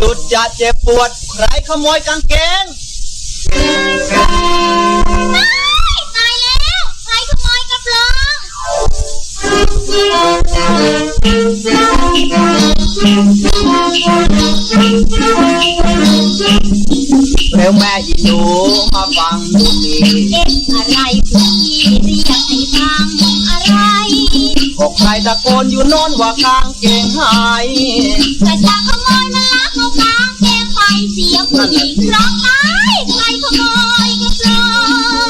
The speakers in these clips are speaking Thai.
สุดจะเจ็บปวด ใครขโมยกางเกงตายแล้ว ใครขโมยกระโปรงเร็วแม่อีหนูมาฟังดูนี่เอ๊ะอะไรพี่เรียกให้ฟังอะไร บอกใครตะโกนอยู่โน้นว่ากางเกงหายแต่จะข เสียผู้หญิงร้องไห้ใครขโมยกระโปรง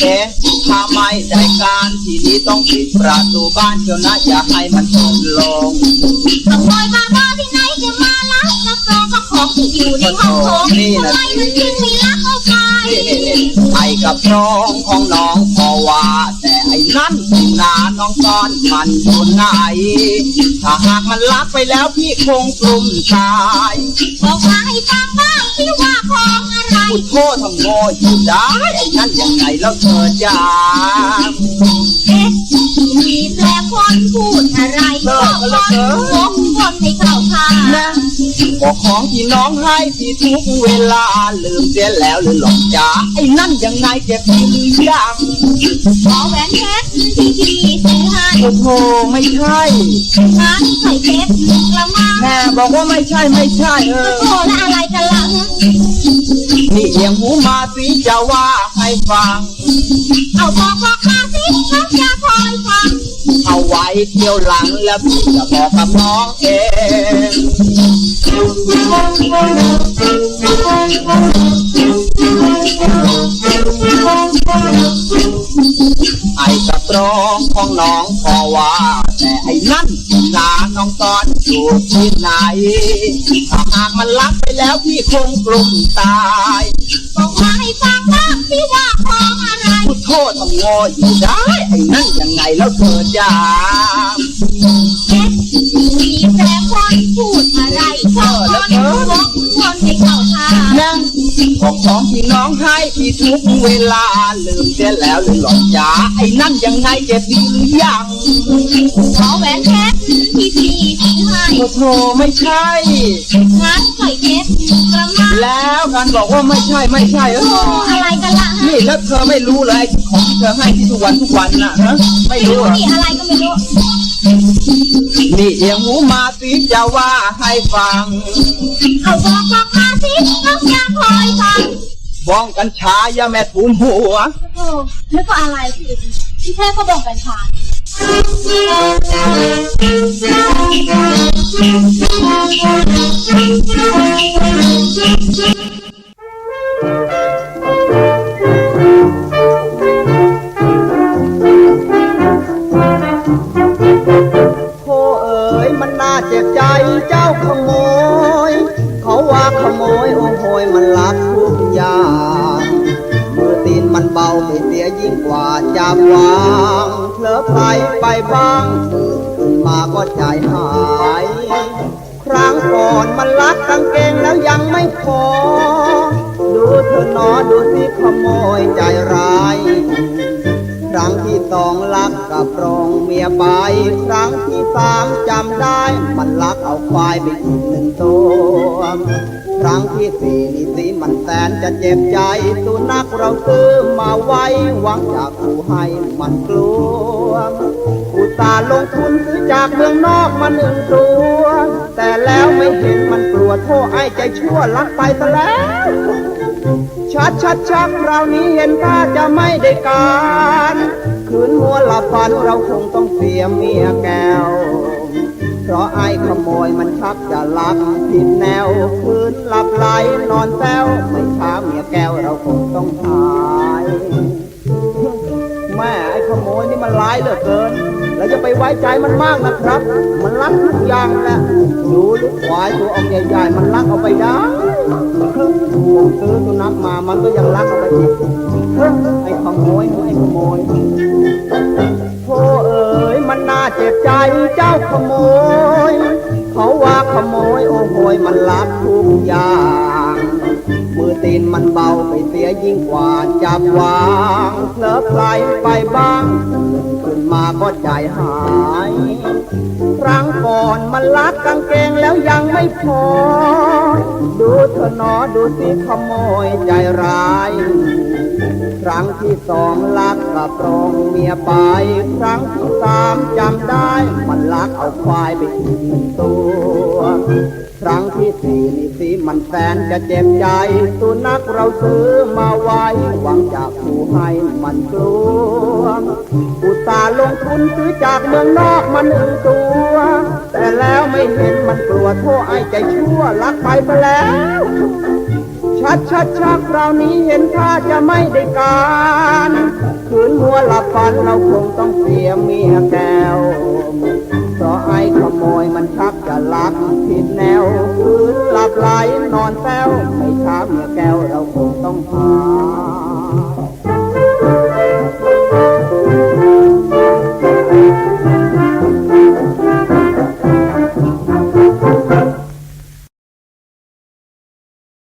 เอ๊ะถ้าไม่ได้การทีนี้ต้องปิดประตูบ้านเชียวนะอย่าให้มันตกลงขโมยบ้าบ้าที่ไหนจะมาลักกระโปรงก็ของที่อยู่ในห้องโถงนี่ทำนะไมมันถึงไม่ลักเอาไป นี่นี่นี่ไอ้ กับน้องของน้องพอว่า แต่ไอ้นั่นที่นาน้องซ่อนมันอยู่ไหนถ้าหากมันลักไปแล้วพี่คงกลุ่มตายบอกมาให้ฟังบ้างที่ว่าของอะไรพูดโทษทำโง่อยู่ได้ไอ้นั่นยังไงแล้วเธอจ้าเอ๊ะมีแปลคนพูดอะไรก็คนวก บอกของที่น้องให้พี่ทุกเวลาลืมเสียแล้วหรือหลงจ้าไอ้นั่นยังไงเจ็บพี่หรือยังขอแหวนเพชรที่พี่ซื้อให้โอ้โหไม่ใช่งั้นใส่เพชรกระมังแม่บอกว่าไม่ใช่ไม่ใช่เออโอ้และอะไรกันล่ะนี่เอียงหูมาสิจะว่าให้ฟัง เอาบอกบอกมา น้องจะคอยฟังเอาไว้เที่ยวหลังแล้วพี่จะบอกกับน้องเองไอ้กระตรองของน้องพอว่า แต่ไอ้นั่นนาน้องตอนอยู่ที่ไหนถ้าหากมันลักไปแล้วพี่คงกลุ่มตายบอกมาให้ฟังบ้างที่ว่า ทษทำโง่อยู่ได้ ไอ้นั่นยังไงแล้วเธอจ้าเอ๊ะมีแปลคนพูดอะไรก็คนวกวนให้เข้าท่านั่งของของที่น้องให้พี่ทุกเวลาลืมเสียแล้วหรือหลอกจ้าไอ้นั่นยังไงเจ็บดีหรือยังขอแหวนเพชรที่พี่ซื้อให้โอ้โธไม่ใช่งั้นใส่เพชรกระมังแล้วกันบอกว่าไม่ใช่ไม่ใช่เอโอ้ออะไรกันล่ะ นี่แล้วเธอไม่รู้เลยของที่เธอให้ที่ทุกวันทุกวันน่ะฮะไม่ไม่รู้รู้เหรอ นี่อะไรก็ไม่รู้ นี่เอียงหูมาสิจะว่าให้ฟังเอาบอกบอกมาสิน้องจะคอยฟังบ้องกันชายาแม่ทุมหัว โอ้นึกว่าอะไรพี่พี่แค่ก็บอกกันชา เจ็บใจเจ้าขโมย เขาว่าขโมยโอ้โหยมันลักทุกอย่างมือตีนมันเบาไม่เสียยิ่งกว่าจับวางเผลอไผลไปบ้างตื่นขึ้นมาก็ใจหาย ครั้งก่อนมันลักกางเกงแล้วยังไม่พอ ดูเธอหนอดูสิขโมยใจร้าย รั้งที่สองลักกับรองเมียไป ครั้งที่สามจำได้ มันลักเอาควายไปอีกหนึ่งตัวครั้งที่สี่นี่สิมันแสนจะเจ็บใจสุนัขเราซื้อมาไว้หวังจากผู้ให้มันกลัวอุตส่าห์ลงทุนซื้อจากเมืองนอกมาหนึ่งตัวแต่แล้วไม่เห็นมันกลัวโทษไอ้ใจชั่วลักไปซะแล้ว ชัดชัดชักคราวนี้เห็นท่าจะไม่ได้การคืนมัวหลับฝันเราคงต้องเสียเมียแก้ว เพราะไอ้ขโมยมันชักจะลักผิดแนว คืนหลับไหลนอนแซวไม่ช้าเมียแก้วเราคงต้องหายแม่ไอ้ขโมยนี่มันร้ายเหลือเกินแล้วจะไปไว้ใจมันมากนะครับ มันลักทุกอย่างแหละดูลูกควายตัวออกใหญ่ๆมันลักเอาไปได้ ซื้อสุนัขมา มันก็ยังรักเอาไปอีกไอ้ขโมยไอ้ขโมยโธ่เอ๋ยมันน่าเจ็บใจเจ้าขโมย เขาว่าขโมยโอ้โหยมันรักทุกอย่าง ตีนมันเบาไปเสียยิ่งกว่าจับวางเผลอไพลไปบ้างขึ้นมาก็ใจหายครั้งก่อนมันลักกางเกงแล้วยังไม่พอ ดูเถอหนอดูสิขโมยใจร้ายครั้งที่สองลักกระปรงเมียไป ครั้งที่สามจำได้ มันลักเอาควายไปกินตัว ครั้งที่สี่นี่สิมันแสนจะเจ็บใจ สุนัขเราซื้อมาไว้ หวังจากผู้ให้มันกลัวอุตส่าห์ลงทุนซื้อจากเมืองนอกมาหนึ่งตัว แต่แล้วไม่เห็นมันกลัวโทษไอ้ใจชั่วลักไปไปแล้ว ชัดชัดชักเรานี้เห็นท่าจะไม่ได้การคืนหัวหลับฝันเราคงต้องเสียเมียแก้ว มันชักจะลักผิดแนวคืนหลับไหลนอนแซวไม่ช้าเมื่อแก้ว